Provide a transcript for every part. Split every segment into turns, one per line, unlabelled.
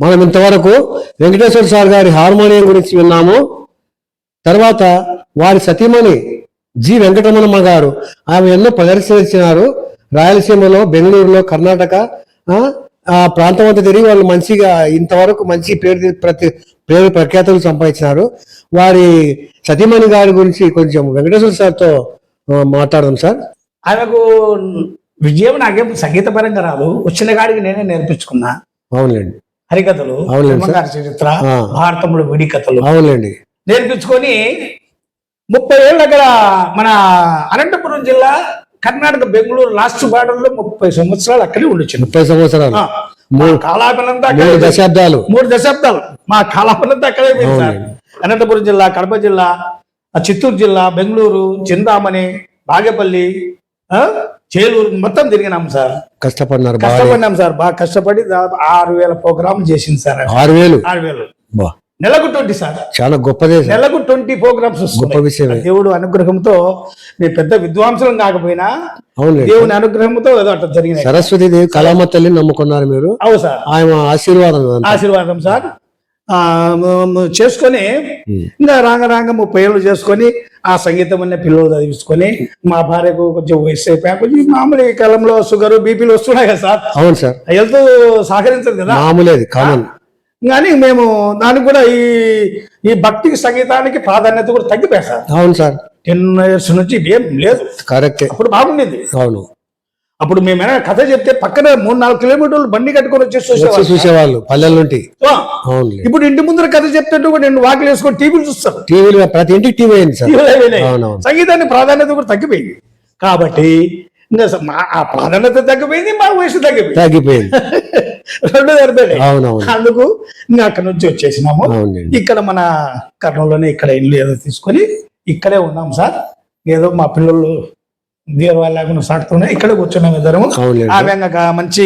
మనం ఇంతవరకు వెంకటేశ్వర సార్ గారి హార్మోనియం గురించి విన్నాము. తర్వాత వారి సతీమణి జి వెంకటరమణమ్మ గారు ఆమె ఎన్నో ప్రదర్శించినారు. రాయలసీమలో బెంగళూరులో కర్ణాటక ఆ, ప్రాంతం అంతా తిరిగి వాళ్ళు మంచిగా ఇంతవరకు మంచి పేరు ప్రతి పేరు ప్రఖ్యాతులు సంపాదించినారు. వారి సతీమణి గారి గురించి కొంచెం వెంకటేశ్వర సార్తో మాట్లాడదాం సార్.
ఆమెకు విజయం నాకేం సంగీత పరంగా రాదు. వచ్చిన కాడికి నేనే నేర్పించుకున్నా.
అవునులేండి.
హరికథలు. బ్రహ్మంగారి చరిత్ర. భారతంలో విడి కథలు
అవునులేండి.
నేర్పించుకొని ముప్పై ఏళ్ళ దగ్గర మన అనంతపురం జిల్లా కర్ణాటక బెంగళూరు లాస్ట్ బార్డర్లో ముప్పై సంవత్సరాలు అక్కడే ఉండొచ్చు
ముప్పై సంవత్సరాలు. మూడు
కాలాపనంతా
మూడు దశాబ్దాలు.
మూడు దశాబ్దాలు. మా కాలాపనంతా అక్కడే అనంతపురం జిల్లా కడప జిల్లా చిత్తూరు జిల్లా బెంగళూరు చింతామణి బాగేపల్లి చేలూరు మొత్తం తిరిగినాం సార్.
కష్టపడినారు
కష్టపడినాం సార్. బాగా కష్టపడి దాదాపు ఆరు వేల ప్రోగ్రామ్ చేసింది సార్.
ఆరు వేలు?
ఆరు వేలు.
బా.
నెలకు ట్వంటీ సార్.
చాలా గొప్పదే
నెలకు ట్వంటీ ప్రోగ్రామ్స్
గొప్ప విషయమే.
దేవుడు అనుగ్రహంతో నేను పెద్ద విద్వాంసులం కాకపోయినా
అవునులేండి
దేవుని అనుగ్రహంతో ఏదో అట్లా జరిగినాయి.
సరస్వతి దేవి కళామ తల్లిని నమ్ముకున్నారు మీరు.
అవు సార్.
ఆయన ఆశీర్వాదం.
ఆశీర్వాదం సార్. మ- మ- చేసుకొని. ఇంకా రాంగ రాంగ ముప్పై ఏళ్ళు చేసుకొని ఆ సంగీతం అనే పిల్లలు చదివించుకొని మా భార్యకు కొంచెం వయసు అయిపోయా కొంచెం మామూలు ఈ కాలంలో షుగర్ బీపీలు వస్తున్నాయి కదా సార్.
అవును సార్.
హెల్త్ సహకరించదు కదా.
మామూలేది కామన్.
కానీ మేము దానికి కూడా ఈ ఈ భక్తికి సంగీతానికి ప్రాధాన్యత కూడా తగ్గిపోయాయి సార్.
అవును సార్.
టెన్ ఇయర్స్ నుంచి ఏం లేదు.
కరెక్టే.
అప్పుడు బాగుండేది.
అవును.
అప్పుడు మేము ఏమైనా కథ చెప్తే పక్కన మూడు నాలుగు కిలోమీటర్లు బండి కట్టుకొని వచ్చేసి
వచ్చి
చూసేవాళ్ళం.
చూసేవాళ్ళు పల్లెల నుండి.
ఇప్పుడు ఇంటి ముందర కథ చెప్తుంటే కూడా నేను వాకిలు వేసుకొని టీవీలు చూస్తాను.
టీవీలో ప్రతి ఇంటికి టీవీ అయింది.
సంగీతాన్ని ప్రాధాన్యత కూడా తగ్గిపోయింది. కాబట్టి ఆ ప్రాధాన్యత తగ్గిపోయింది మా వయసు తగ్గిపోయింది.
తగ్గిపోయింది.
రెండు
అవునవును.
అందుకు అక్కడ నుంచి వచ్చేసినాము. ఇక్కడ మన కర్నూలులోనే ఇక్కడ ఇల్లు ఏదో తీసుకొని ఇక్కడే ఉన్నాం సార్. ఏదో మా పిల్లలు దీర్వాలు లేకుండా సాగుతున్నాయి ఇక్కడే కూర్చున్నాం ఇద్దరము. ఆమె ఇంకా మంచి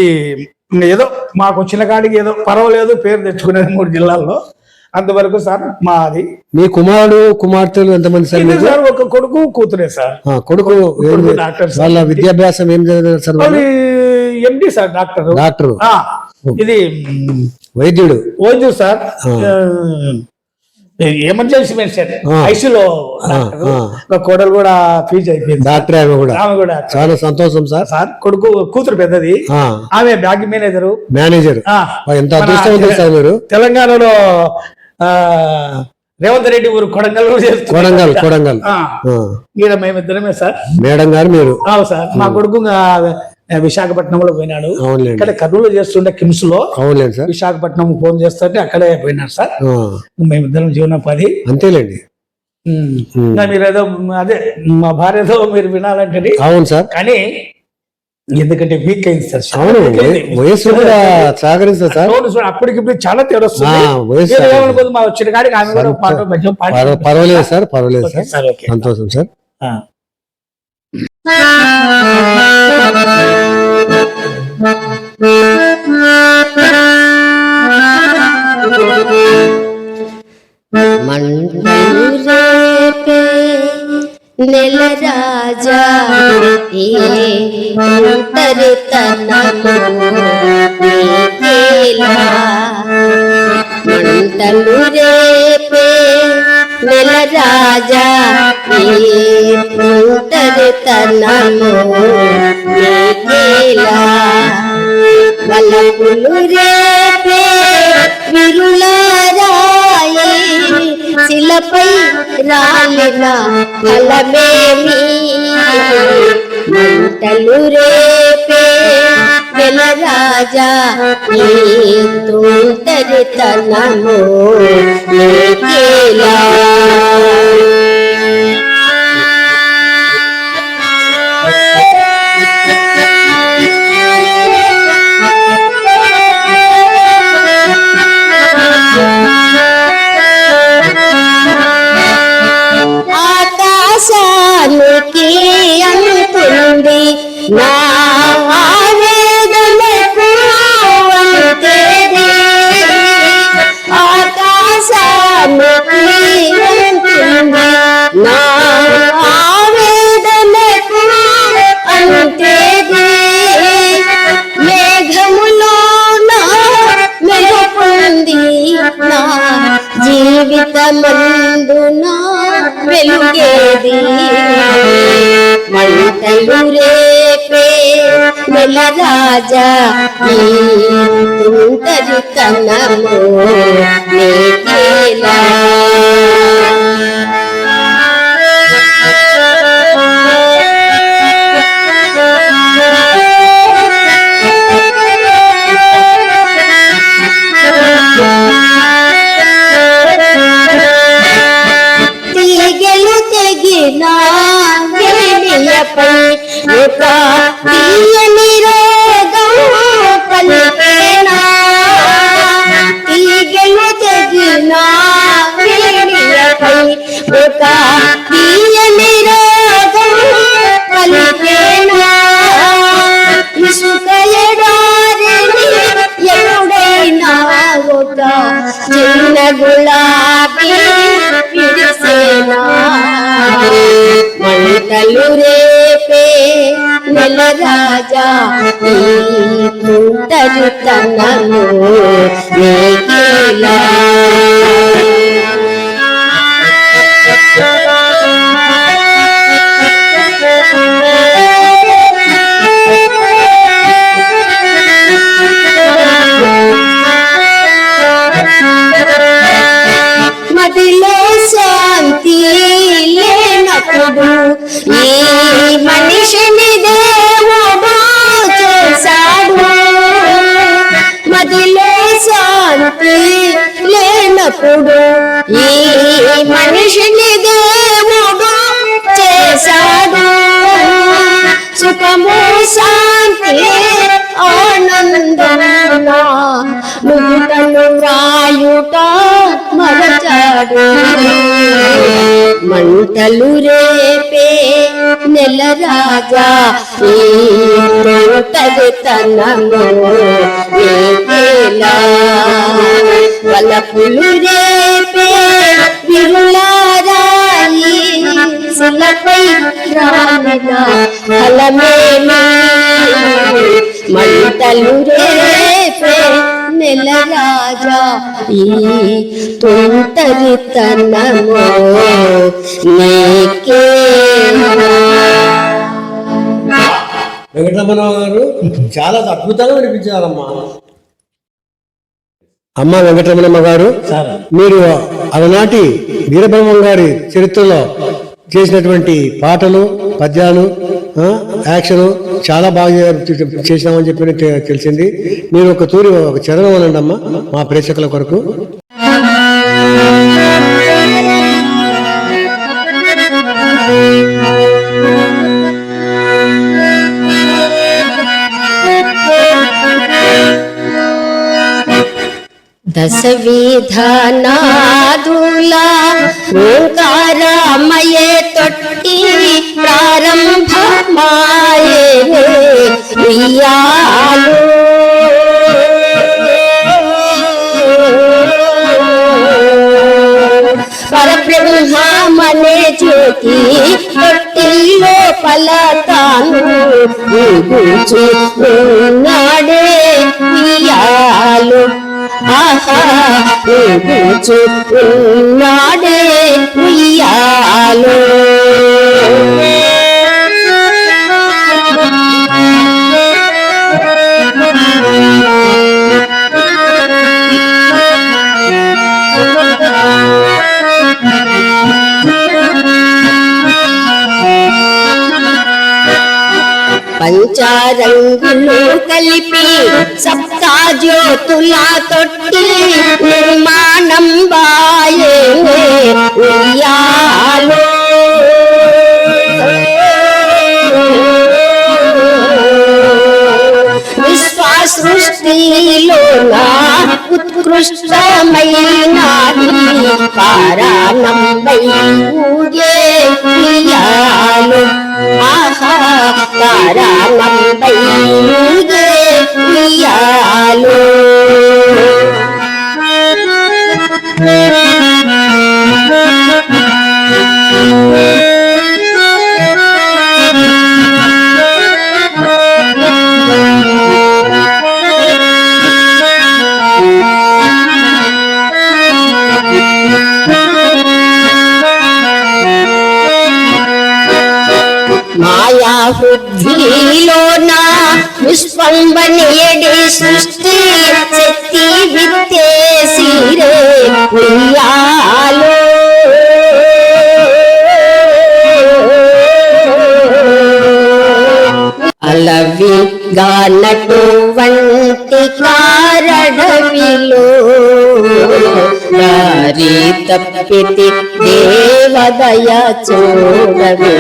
ఏదో మాకు వచ్చిన కాడికి ఏదో పర్వాలేదు పేరు తెచ్చుకునేది మూడు జిల్లాల్లో. అంతవరకు సార్ మాది.
మీ కుమారుడు కుమార్తెలు ఎంతమంది సార్
సార్ ఒక కొడుకు కూతురే సార్.
ఆ, కొడుకు
డాక్టర్ సార్.
వాళ్ళ విద్యాభ్యాసం ఏం చదివారు
sir MD sir doctor.
Doctor.
ఆ, ఇది
వైద్యుడు.
ఓజు సార్.
ఆ.
Emergency
medicine.
ఐసీలో కోడలు కూడా ఫీజు అయిపోయింది
డాక్టర్ ఆమె కూడా.
ఆమె కూడా.
చాలా సంతోషం సార్.
సార్ కొడుకు కూతురు పెద్దది. ఆమె బ్యాంక్ మేనేజరు.
మేనేజర్. ఎంత అదృష్టవంతులు సార్ మీరు.
తెలంగాణలో రేవంత్ రెడ్డి ఊరు కొడంగల్.
కొడంగల్ కొడంగల్.
ఈడ మేమిద్దరమే సార్.
మేడం గారు మీరు.
అవు సార్. మా కొడుకు విశాఖపట్నంలో పోయినాడు. ఇక్కడ కర్నూలు చేస్తుండే
కిమ్స్లో
విశాఖపట్నం ఫోన్ చేస్తుంటే అక్కడే పోయినాడు సార్. మేమిద్దరం జీవనోపాధి
అంతేలేండి.
మీరు ఏదో అదే మా భార్యతో మీరు వినాలంటే
అవును సార్.
కానీ ఎందుకంటే వీక్ అయింది సార్. చాలా
అవును
weak అయింది.
వయ- వయస్సు కూడా సహకరిస్తుంది సార్.
అవును సార్ చాలా
వయస్సు
మీరు
సహకరిస్తుంది.
ఏమనుకోదు మా వచ్చిన కాడికి ఆమె కూడా పాట
పర్వాలేదు సార్ పర్వాలేదు సార్. సంతోషం సార్.
మంటలు రేపే నెల రాజా ఏ వలపులు రేపే విరులారాయి శిలపై రాలిన ఫలమేమి మంటలు రే రాజా ఈ ఆకాశానికి అనుకుంది నా జీవితమందున వెలుగేది? మంటలు రేపే నెల రాజా ఈ తుంటరితనము నీకేలా చిన్న గులాబీ మంటలు రేపే నెల రాజా ఈ నీకేలా లేనప్పుడు ఈ మనిషిని దేవుడు చేశాడు. సుఖము శాంతి ఆనందమున నుదుటను వ్రాయుట మరచాడు. మంటలు రేపే నెల రాజా ఈ తనము నీకేలా వలపులు రేపే విరులారాయి శిలపై రామిన ఫలమేమి మంటలు రేపే నెల రాజా. ఈ తుంటరితనము నీకే
వెంకటరమణ గారు చాలా అద్భుతంగా వినిపించారమ్మా. అమ్మ వెంకటరమణమ్మ గారు మీరు అలనాటి వీరబ్రహ్మం గారి చరిత్రలో చేసినటువంటి పాటలు పద్యాలు యాక్షన్ చాలా బాగా చేసినామని చెప్పి తెలిసింది. మీరు ఒక తూరి ఒక చరణం అనండి అమ్మా మా ప్రేక్షకుల కొరకు.
దశ విధానాదుల ఓంకారమయే తొట్టి ప్రారంభమాయే ప్రియాలు. పరబ్రహ్మనే జ్యోతి తొట్టిల్లో పలతాను నాడే ప్రియాలు. ఉయ్యాలు ఆహా ఉయ్యాలు. పంచారంగులు కలిపి సప్తా జ్యోతుల తొట్టి నిర్మాణం బాయే ఉయ్యాలో విశ్వ సృష్టిలోన ఉత్కృష్టమైన కారణంబై ఊగే ఉయ్యాలు ఆహా కారణంబై ఊగే ఉయ్యాలు బుద్ధిలో నా పుష్పంబనేడి సృష్టి శక్తి విత్తేసిరే. ఉయ్యాలో అలవిగా నటువంటి కారడవిలో దారి తప్పితి దేవదయ చూడవే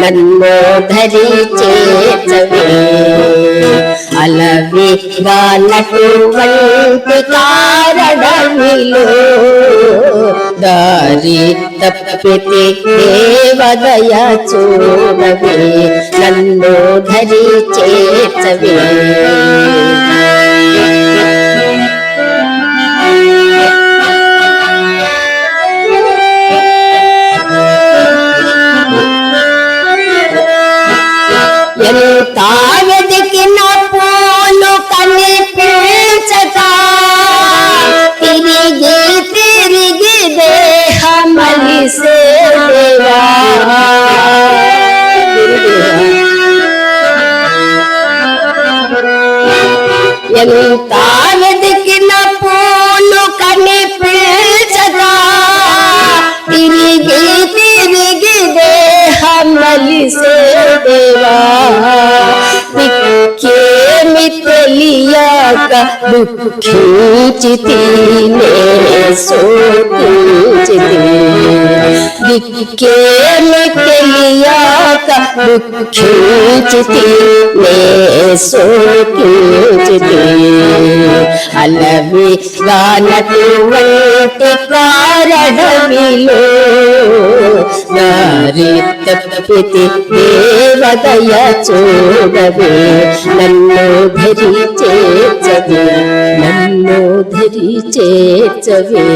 నన్ను ధరి చేర్చవే అలవిగా నటువంటి కారడవిలో దారి తప్పితి దేవదయ చూడవే నన్ను ధరి చేర్చవే मितली से देवा। के मितलिया का दुख खींचती ने सो खींचती के मितलिया का दुख खींचती ने सो खींचती అలవి గానటువంటి కారణమిలో దారి తప్పితి దేవదయ చూడవే. నన్ను ధరి చేర్చవే నన్ను ధరి చేర్చవే